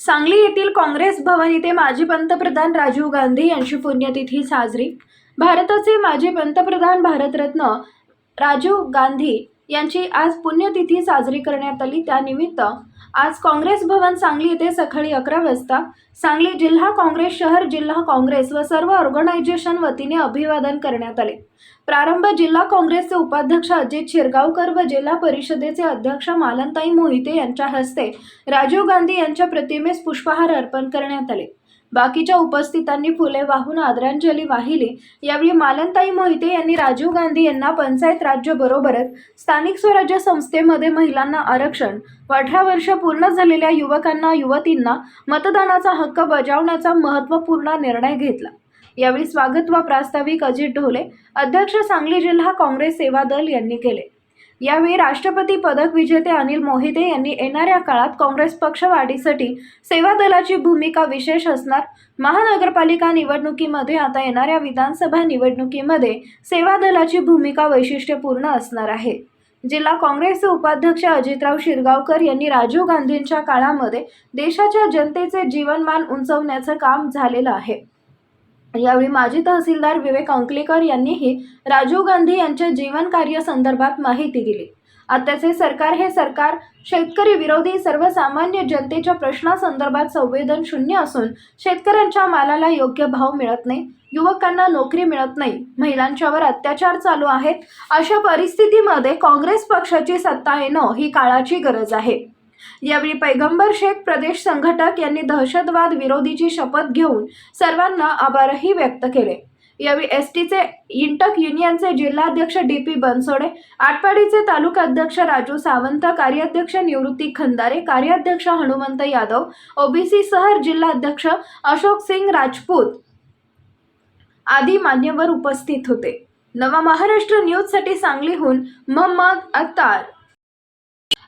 सांगली येथील काँग्रेस भवन येथे माजी पंतप्रधान राजीव गांधी यांची पुण्यतिथी साजरी. भारताचे माजी पंतप्रधान भारतरत्न राजीव गांधी यांची आज पुण्यतिथी साजरी करण्यात आली. त्यानिमित्त आज काँग्रेस भवन सांगली येथे सकाळी अकरा वाजता. सांगली जिल्हा काँग्रेस शहर जिल्हा काँग्रेस व सर्व ऑर्गनायझेशन वतीने अभिवादन करण्यात आले. प्रारंभ जिल्हा काँग्रेसचे उपाध्यक्ष अजित शिरगावकर व जिल्हा परिषदेचे अध्यक्ष मालनताई मोहिते यांच्या हस्ते. राजीव गांधी यांच्या प्रतिमेस पुष्पहार अर्पण करण्यात आले. बाकीच्या उपस्थितांनी फुले वाहून आदरांजली वाहिली. यावेळी मालनताई मोहिते यांनी राजीव गांधी यांना पंचायत राज्य बरोबरच स्थानिक स्वराज्य संस्थेमध्ये महिलांना आरक्षण व अठरा वर्ष पूर्ण झालेल्या युवकांना युवतींना मतदानाचा हक्क बजावण्याचा महत्त्वपूर्ण निर्णय घेतला. यावेळी स्वागत व प्रास्ताविक अजित ढोले अध्यक्ष सांगली जिल्हा काँग्रेस सेवा दल यांनी केले. यावेळी राष्ट्रपती पदक विजेते अनिल मोहिते यांनी येणाऱ्या काळात काँग्रेस पक्ष वाढीसाठी सेवा दलाची भूमिका विशेष असणार. महानगरपालिका निवडणुकीमध्ये आता येणाऱ्या विधानसभा निवडणुकीमध्ये सेवा दलाची भूमिका वैशिष्ट्यपूर्ण असणार आहे. जिल्हा काँग्रेसचे उपाध्यक्ष अजितराव शिरगावकर यांनी राजीव गांधींच्या काळामध्ये देशाच्या जनतेचे जीवनमान उंचवण्याचं काम झालेलं आहे. यावेळी माजी तहसीलदार विवेक अंकलेकर यांनीही राजीव गांधी यांच्या जीवन कार्य संदर्भात माहिती दिली. आताचे सरकार हे सरकार शेतकरी विरोधी सर्वसामान्य जनतेच्या प्रश्नासंदर्भात संवेदन शून्य असून शेतकऱ्यांच्या मालाला योग्य भाव मिळत नाही युवकांना नोकरी मिळत नाही महिलांच्यावर अत्याचार चालू आहेत अशा परिस्थितीमध्ये काँग्रेस पक्षाची सत्ता येणं ही काळाची गरज आहे. यावेळी पैगंबर शेख प्रदेश संघटक यांनी दहशतवाद विरोधीची शपथ घेऊन सर्वांना आभारही व्यक्त केले. यावेळी एस टीचे इंटक युनियनचे जिल्हाध्यक्ष डी पी बनसोडे आटपाडीचे तालुका अध्यक्ष राजू सावंत कार्याध्यक्ष निवृत्ती खंदारे कार्याध्यक्ष हनुमंत यादव ओबीसी सहर जिल्हाध्यक्ष अशोक सिंग राजपूत आदी मान्यवर उपस्थित होते. नवा महाराष्ट्र न्यूजसाठी सांगलीहून मोहम्मद अत्तार.